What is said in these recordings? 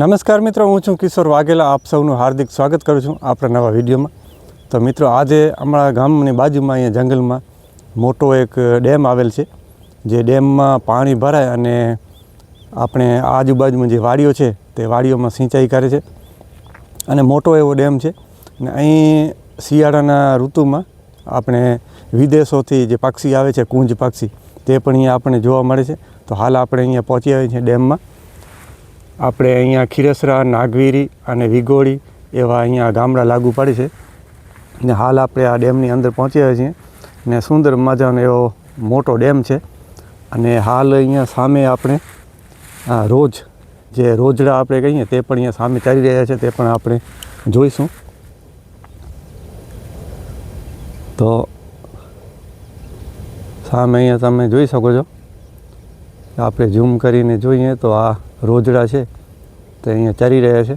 નમસ્કાર મિત્રો, હું છું કિશોર વાઘેલા. આપ સૌનું હાર્દિક સ્વાગત કરું છું આપણા નવા વિડીયોમાં. તો મિત્રો, આજે અમારા ગામની બાજુમાં અહીંયા જંગલમાં મોટો એક ડેમ આવેલ છે. જે ડેમમાં પાણી ભરાય અને આપણે આજુબાજુમાં જે વાડીઓ છે, તે વાડીઓમાં સિંચાઈ કરે છે. અને મોટો એવો ડેમ છે. અને અહીં શિયાળાના ઋતુમાં આપણે વિદેશોથી જે પક્ષી આવે છે, કુંજ પક્ષી, તે પણ અહીંયા આપણને જોવા મળે છે. તો હાલ આપણે અહીંયા પહોંચી આવ્યા છીએ ડેમમાં. આપણે અહીંયા ખીરસરા, નાગવીરી અને વિગોળી એવા અહીંયા ગામડા લાગુ પડે છે. ને હાલ આપણે આ ડેમની અંદર પહોંચ્યા છીએ ને સુંદર મજાનો એવો મોટો ડેમ છે. અને હાલ અહીંયા સામે આપણે રોજ જે રોજડા આપણે કહીએ તે પણ અહીંયા સામે ચાલી રહ્યા છે તે પણ આપણે જોઈશું. તો સામે અહીંયા તમે જોઈ શકો છો. આપણે ઝૂમ કરીને જોઈએ તો આ રોજડા છે. તે અહીંયા ચરી રહ્યા છે.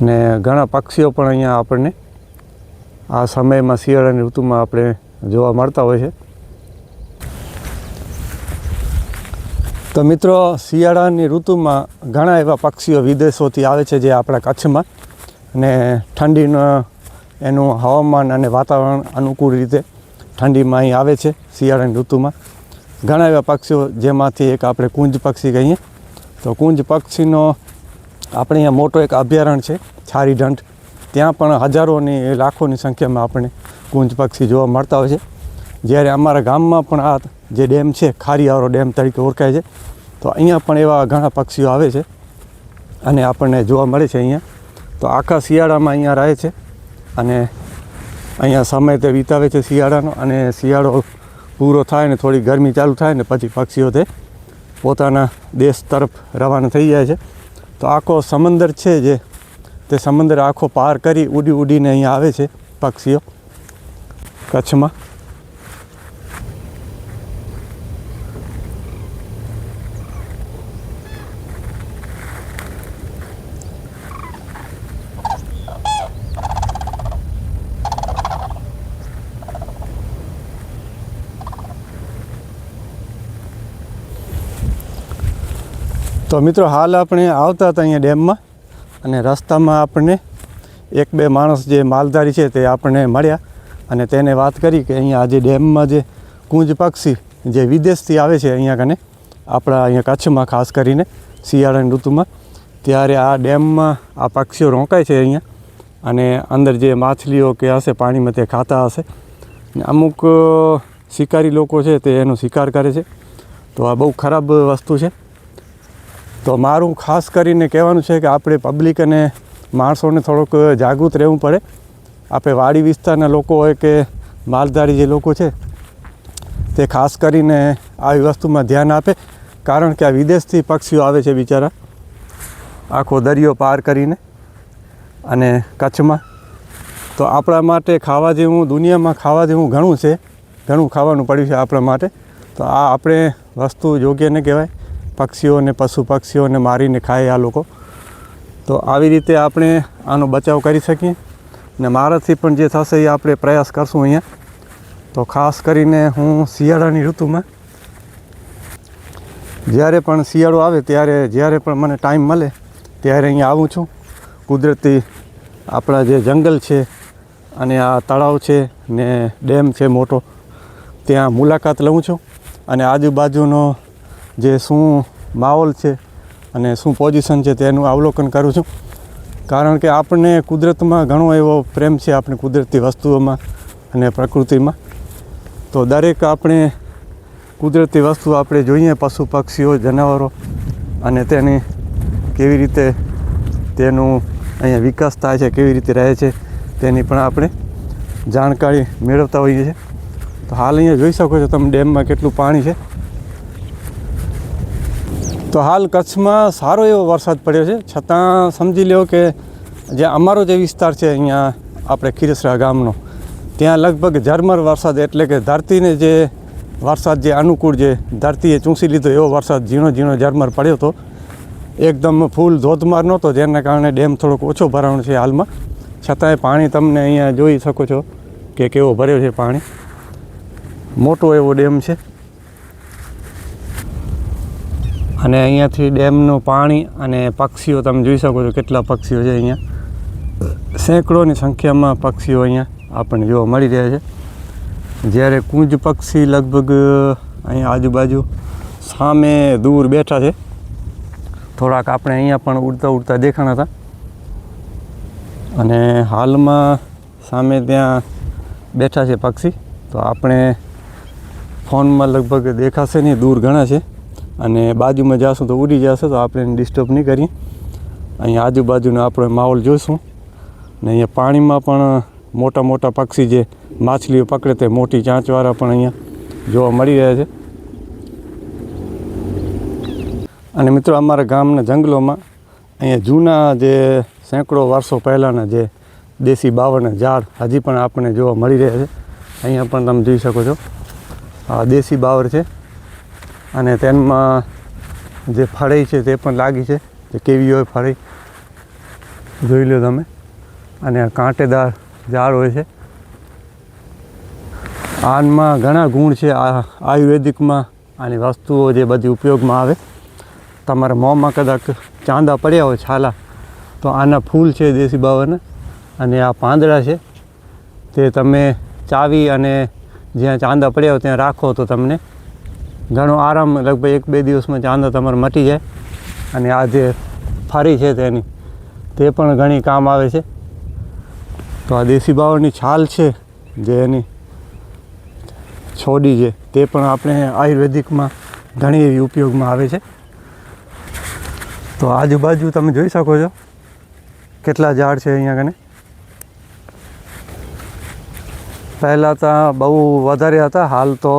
ને ઘણા પક્ષીઓ પણ અહીંયા આપણને આ સમયમાં શિયાળાની ઋતુમાં આપણે જોવા મળતા હોય છે. તો મિત્રો, શિયાળાની ઋતુમાં ઘણા એવા પક્ષીઓ વિદેશોથી આવે છે જે આપણા કચ્છમાં ને ઠંડીનો એનું હવામાન અને વાતાવરણ અનુકૂળ રીતે ઠંડીમાં અહીં આવે છે શિયાળાની ઋતુમાં. ઘણા એવા પક્ષીઓ જેમાંથી એક આપણે કુંજ પક્ષી કહીએ. તો કુંજ પક્ષીનો આપણે અહીંયા મોટો એક અભયારણ્ય છે, છારી ઢંઢ ત્યાં પણ હજારોની લાખોની સંખ્યામાં આપણે કુંજ પક્ષી જોવા મળતા હોય છે. જ્યારે અમારા ગામમાં પણ આ જે ડેમ છે ખારીયારો ડેમ તરીકે ઓળખાય છે, તો અહીંયા પણ એવા ઘણા પક્ષીઓ આવે છે અને આપણને જોવા મળે છે અહીંયા. તો આખા શિયાળામાં અહીંયા રહે છે અને અહીંયા સમય તે વિતાવે છે શિયાળાનો અને શિયાળો પૂરો થાય ને થોડી ગરમી ચાલુ થાય ને પછી પક્ષીઓ તે પોતાના દેશ તરફ રવાના થઈ જાય છે. તો આખો સમંદર છે જે, તે સમંદર આખો પાર કરી ઉડી ઉડીને અહીંયા આવે છે પક્ષીઓ કચ્છમાં. તો મિત્રો હાલ આપણે આવતા હતા અહીંયા ડેમમાં અને રસ્તામાં આપણને એક બે માણસ જે માલધારી છે તે આપણને મળ્યા અને તેને વાત કરી કે અહીંયા આજે ડેમમાં જે કુંજ પક્ષી જે વિદેશથી આવે છે અહીંયા કને, આપણા અહીંયા કચ્છમાં ખાસ કરીને શિયાળાની ઋતુમાં, ત્યારે આ ડેમમાં આ પક્ષીઓ રોકાય છે અહીંયા અને અંદર જે માછલીઓ કે હશે પાણીમાં તે ખાતા હશે. અમુક શિકારી લોકો છે તે એનો શિકાર કરે છે. તો આ બહુ ખરાબ વસ્તુ છે. તો મારું ખાસ કરીને કહેવાનું છે કે આપણે પબ્લિક અને માણસોને થોડોક જાગૃત રહેવું પડે. આપણે વાડી વિસ્તારના લોકો હોય કે માલધારી જે લોકો છે, તે ખાસ કરીને આવી વસ્તુમાં ધ્યાન આપે. કારણ કે આ વિદેશથી પક્ષીઓ આવે છે બિચારા. આખો દરિયો પાર કરીને અને કચ્છમાં. તો આપણા માટે ખાવા જેવું, દુનિયામાં ખાવા જેવું ઘણું છે. ઘણું ખાવાનું પડ્યું છે આપણા માટે. તો આ આપણે વસ્તુ યોગ્ય ન કહેવાય. પક્ષીઓને પશુ પક્ષીઓને મારીને ખાય આ લોકો. તો આવી રીતે આપણે આનો બચાવ કરી શકીએ. ને મારાથી પણ જે થશે એ આપણે પ્રયાસ કરશું અહીંયા. તો ખાસ કરીને હું શિયાળાની ઋતુમાં, જ્યારે પણ શિયાળો આવે ત્યારે, જ્યારે પણ મને ટાઈમ મળે ત્યારે અહીંયા આવું છું. કુદરતી આપણા જે જંગલ છે અને આ તળાવ છે ને ડેમ છે મોટો, ત્યાં મુલાકાત લઉં છું. અને આજુબાજુનો જે શું માહોલ છે અને શું પોઝિશન છે તેનું અવલોકન કરું છું. કારણ કે આપણને કુદરતમાં ઘણો એવો પ્રેમ છે આપણે કુદરતી વસ્તુઓમાં અને પ્રકૃતિમાં. તો દરેક આપણે કુદરતી વસ્તુ આપણે જોઈએ, પશુ, પક્ષીઓ, જનાવરો અને તેની કેવી રીતે તેનું અહીંયા વિકાસ થાય છે, કેવી રીતે રહે છે તેની પણ આપણે જાણકારી મેળવતા હોઈએ છીએ. તો હાલ અહીંયા જોઈ શકો છો તમે ડેમમાં કેટલું પાણી છે. તો હાલ કચ્છમાં સારો એવો વરસાદ પડ્યો છે. છતાં સમજી લ્યો કે જે અમારો જે વિસ્તાર છે અહીંયા આપણે ખીરસરા ગામનો, ત્યાં લગભગ ઝરમર વરસાદ એટલે કે ધરતીને જે વરસાદ જે અનુકૂળ જે ધરતીએ ચૂંસી લીધો એવો વરસાદ ઝીણો ઝીણો ઝરમર પડ્યો હતો. એકદમ ફૂલ ધોધમાર નહોતો, જેના કારણે ડેમ થોડોક ઓછો ભરાણો છે હાલમાં. છતાંય પાણી તમને અહીંયા જોઈ શકો છો કે કેવો ભર્યો છે પાણી. મોટો એવો ડેમ છે. અને અહીંયાથી ડેમનું પાણી અને પક્ષીઓ તમે જોઈ શકો છો કેટલા પક્ષીઓ છે અહીંયા. સેંકડોની સંખ્યામાં પક્ષીઓ અહીંયા આપણને જોવા મળી રહ્યા છે. જ્યારે કુંજ પક્ષી લગભગ અહીંયા આજુબાજુ સામે દૂર બેઠા છે. થોડાક આપણે અહીંયા પણ ઉડતા ઉડતા દેખાણા હતા. અને હાલમાં સામે ત્યાં બેઠા છે પક્ષી. તો આપણે ફોનમાં લગભગ દેખાશે નહીં, દૂર ઘણા છે. અને બાજુમાં જાશું તો ઉડી જશે, તો આપણે ડિસ્ટર્બ નહીં કરીએ. અહીંયા આજુબાજુનો આપણે માહોલ જોઈશું ને અહીંયા પાણીમાં પણ મોટા મોટા પક્ષી જે માછલીઓ પકડે તે મોટી ચાંચવાળા પણ અહીંયા જોવા મળી રહ્યા છે. અને મિત્રો, અમારા ગામના જંગલોમાં અહીંયા જૂના જે સેંકડો વર્ષો પહેલાંના જે દેશી બાવળના ઝાડ હજી પણ આપણને જોવા મળી રહ્યા છે. અહીંયા પણ તમે જોઈ શકો છો. આ દેશી બાવર છે. અને તેમાં જે ફળઈ છે તે પણ લાગી છે તે કેવી હોય ફળઈ જોઈ લો તમે. અને કાંટેદાર ઝાડ હોય છે. આનમાં ઘણા ગુણ છે, આ આયુર્વેદિકમાં આની વસ્તુઓ જે બધી ઉપયોગમાં આવે. તમારા મોંમાં કદાચ ચાંદા પડ્યા હોય છાલા, તો આના ફૂલ છે દેશી બાવાના અને આ પાંદડા છે, તે તમે ચાવી અને જ્યાં ચાંદા પડ્યા હોય ત્યાં રાખો તો તમને ઘણો આરામ, લગભગ એક બે દિવસમાં ચાંદો તમારે મટી જાય. અને આ જે ફારી છે તેની, તે પણ ઘણી કામ આવે છે. તો આ દેશી બાવળની છાલ છે જે એની છોડી છે, તે પણ આપણે આયુર્વેદિકમાં ઘણી એવી ઉપયોગમાં આવે છે. તો આજુબાજુ તમે જોઈ શકો છો કેટલા ઝાડ છે અહીંયા કને. પહેલાં તો બહુ વધારે હતા, હાલ તો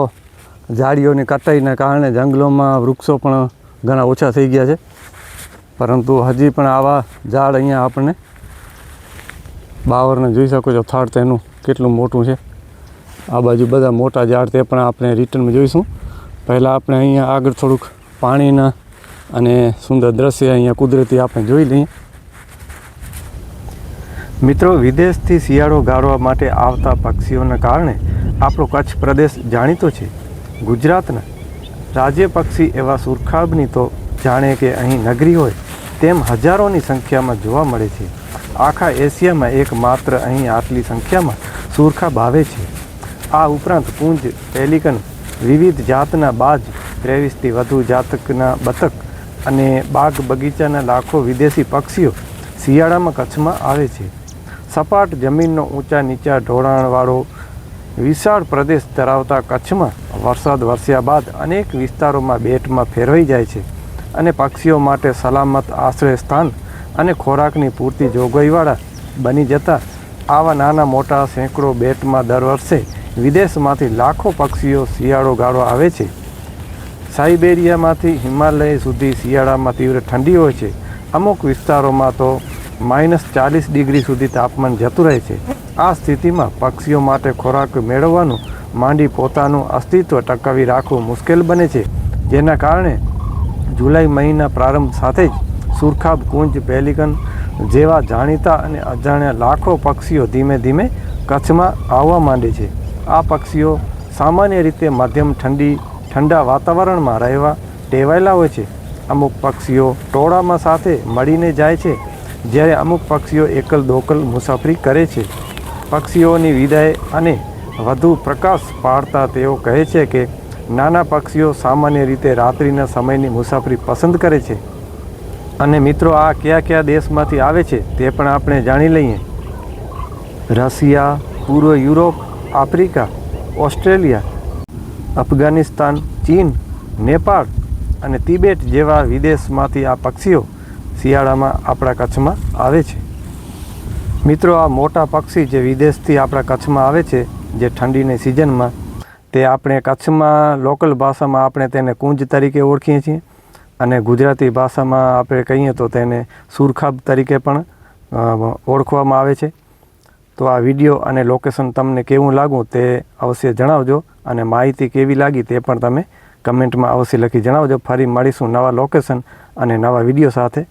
ઝાડીઓની કટાઈના કારણે જંગલોમાં વૃક્ષો પણ ઘણા ઓછા થઈ ગયા છે. પરંતુ હજી પણ આવા ઝાડ અહીંયા આપણને બાવરને જોઈ શકો છો, થાળ તેનું કેટલું મોટું છે. આ બાજુ બધા મોટા ઝાડ તે પણ આપણે રિટર્નમાં જોઈશું. પહેલાં આપણે અહીંયા આગળ થોડુંક પાણીના અને સુંદર દ્રશ્ય અહીંયા કુદરતી આપણે જોઈ લઈએ. મિત્રો, વિદેશથી શિયાળો ગાળવા માટે આવતા પક્ષીઓના કારણે આપણો કચ્છ પ્રદેશ જાણીતો છે. ગુજરાતના રાજ્ય પક્ષી એવા સુરખાબની તો જાણે કે અહીં નગરી હોય તેમ હજારોની સંખ્યામાં જોવા મળે છે. આખા એશિયામાં એકમાત્ર અહીં આટલી સંખ્યામાં સુરખાબ આવે છે. આ ઉપરાંત કુંજ પેલિકન, વિવિધ જાતના બાજ, ત્રેવીસથી વધુ જાતકના બતક અને બાગ બગીચાના લાખો વિદેશી પક્ષીઓ શિયાળામાં કચ્છમાં આવે છે. સપાટ જમીનનો ઊંચા નીચા ઢોળાણવાળો વિશાળ પ્રદેશ ધરાવતા કચ્છમાં વરસાદ વરસ્યા બાદ અનેક વિસ્તારોમાં બેટમાં ફેરવાઈ જાય છે અને પક્ષીઓ માટે સલામત આશ્રય સ્થાન અને ખોરાકની પૂરતી જોગવાઈવાળા બની જતા આવા નાના મોટા સેંકડો બેટમાં દર વર્ષે વિદેશમાંથી લાખો પક્ષીઓ શિયાળો ગાળવા આવે છે. સાઇબેરિયામાંથી હિમાલય સુધી શિયાળામાં તીવ્ર ઠંડી હોય છે. અમુક વિસ્તારોમાં તો માઇનસ ચાલીસ ડિગ્રી સુધી તાપમાન જતું રહે છે. આ સ્થિતિમાં પક્ષીઓ માટે ખોરાક મેળવવાનું, માંડી પોતાનું અસ્તિત્વ ટકાવી રાખવું મુશ્કેલ બને છે. જેના કારણે જુલાઈ મહિના પ્રારંભ સાથે જ સુરખાબ કુંજ, પેલિકન જેવા જાણીતા અને અજાણ્યા લાખો પક્ષીઓ ધીમે ધીમે કચ્છમાં આવવા માંડે છે. આ પક્ષીઓ સામાન્ય રીતે મધ્યમ ઠંડી, ઠંડા વાતાવરણમાં રહેવા ટેવાયેલા હોય છે. અમુક પક્ષીઓ ટોળામાં સાથે મળીને જાય છે. જ્યારે અમુક પક્ષીઓ એકલ દોકલ મુસાફરી કરે છે. પક્ષીઓની વિદાય અને વધુ પ્રકાશ પાડતા તેઓ કહે છે કે નાના પક્ષીઓ સામાન્ય રીતે રાત્રિના સમયની મુસાફરી પસંદ કરે છે. અને મિત્રો, આ કયા કયા દેશમાંથી આવે છે તે પણ આપણે જાણી લઈએ. રશિયા, પૂર્વ યુરોપ, આફ્રિકા, ઓસ્ટ્રેલિયા, અફઘાનિસ્તાન, ચીન, નેપાળ અને તિબેટ જેવા વિદેશમાંથી આ પક્ષીઓ શિયાળામાં આપણા કચ્છમાં આવે છે. મિત્રો, આ મોટા પક્ષી જે વિદેશથી આપણા કચ્છમાં આવે છે, જે ઠંડીની સિઝનમાં, તે આપણે કચ્છમાં લોકલ ભાષામાં આપણે તેને કુંજ તરીકે ઓળખીએ છીએ અને ગુજરાતી ભાષામાં આપણે કહીએ તો તેને સુરખાબ તરીકે પણ ઓળખવામાં આવે છે. તો આ વીડિયો અને લોકેશન તમને કેવું લાગું તે અવશ્ય જણાવજો અને માહિતી કેવી લાગી તે પણ તમે કમેન્ટમાં અવશ્ય લખી જણાવજો. ફરી મળીશું નવા લોકેશન અને નવા વીડિયો સાથે.